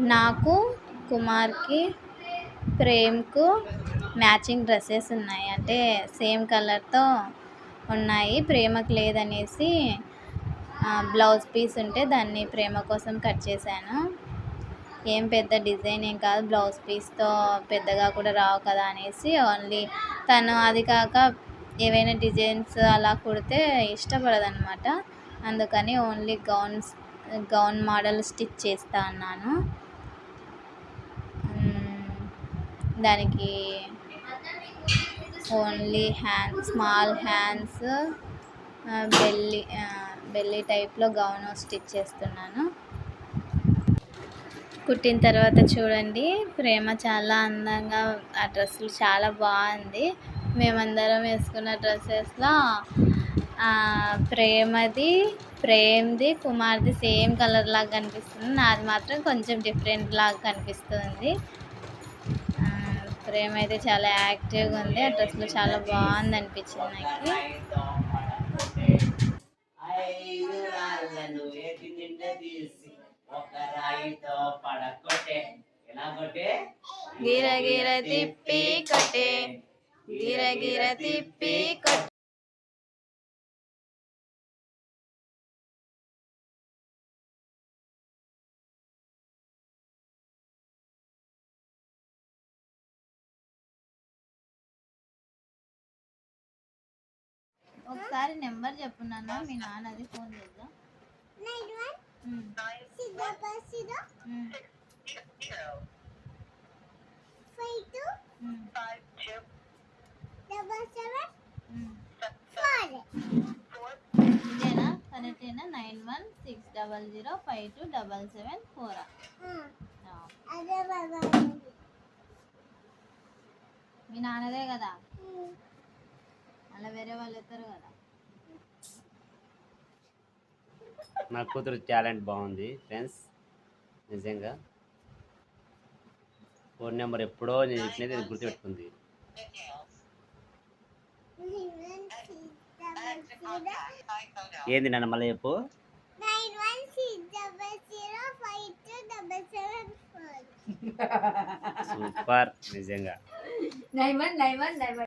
నాకు కుమార్కి ప్రేమ్కు matching dresses ఉన్నాయి. అంటే సేమ్ కలర్తో ఉన్నాయి. ప్రేమకు లేదనేసి బ్లౌజ్ పీస్ ఉంటే దాన్ని ప్రేమ కోసం కట్ చేశాను. ఏం పెద్ద డిజైన్ ఏం కాదు. బ్లౌజ్ పీస్తో పెద్దగా కూడా రావు కదా అనేసి ఓన్లీ తను అది కాక ఏవైనా డిజైన్స్ అలా కుడితే ఇష్టపడదనమాట. అందుకని only gowns gown model stitch చేస్తా అన్నాను. దానికి only hands small hands belly belly టైప్లో గౌన్ స్టిచ్ చేస్తున్నాను. కుట్టిన తర్వాత చూడండి ప్రేమ చాలా అందంగా ఆ డ్రెస్సులు చాలా బాగుంది. మేమందరం వేసుకున్న డ్రెస్సెస్లో ప్రేమది ప్రేమ్ది కుమార్ది సేమ్ కలర్ లాగా కనిపిస్తుంది. నాది మాత్రం కొంచెం డిఫరెంట్ లాగా కనిపిస్తుంది. ప్రేమ అయితే చాలా యాక్టివ్గా ఉంది. ఆ డ్రెస్లో చాలా బాగుంది అనిపించింది నాకు. ఐదు రాళ్ళను గిర గిర తిప్పి కొట్టే గిర గిర తిప్పి కొట్టే. ఒకసారి నెంబర్ చెప్పు నాన్న మీ నాన్నది ఫోన్ చేద్దాం. ఇదేనా కరెక్టేనా? Nine one six double zero five two double seven four. మీ నాన్నదే కదా? కదా. నా కూతురు టాలెంట్ బాగుంది ఫ్రెండ్స్. నిజంగా. ఫోన్ నెంబర్ ఎప్పుడో నేను చెప్పినది ఇది గుర్తుపెట్టుకుంది. ఏంది నన్ను మళ్ళీ చెప్పు. సూపర్ నిజంగా. Nine one nine one nine one.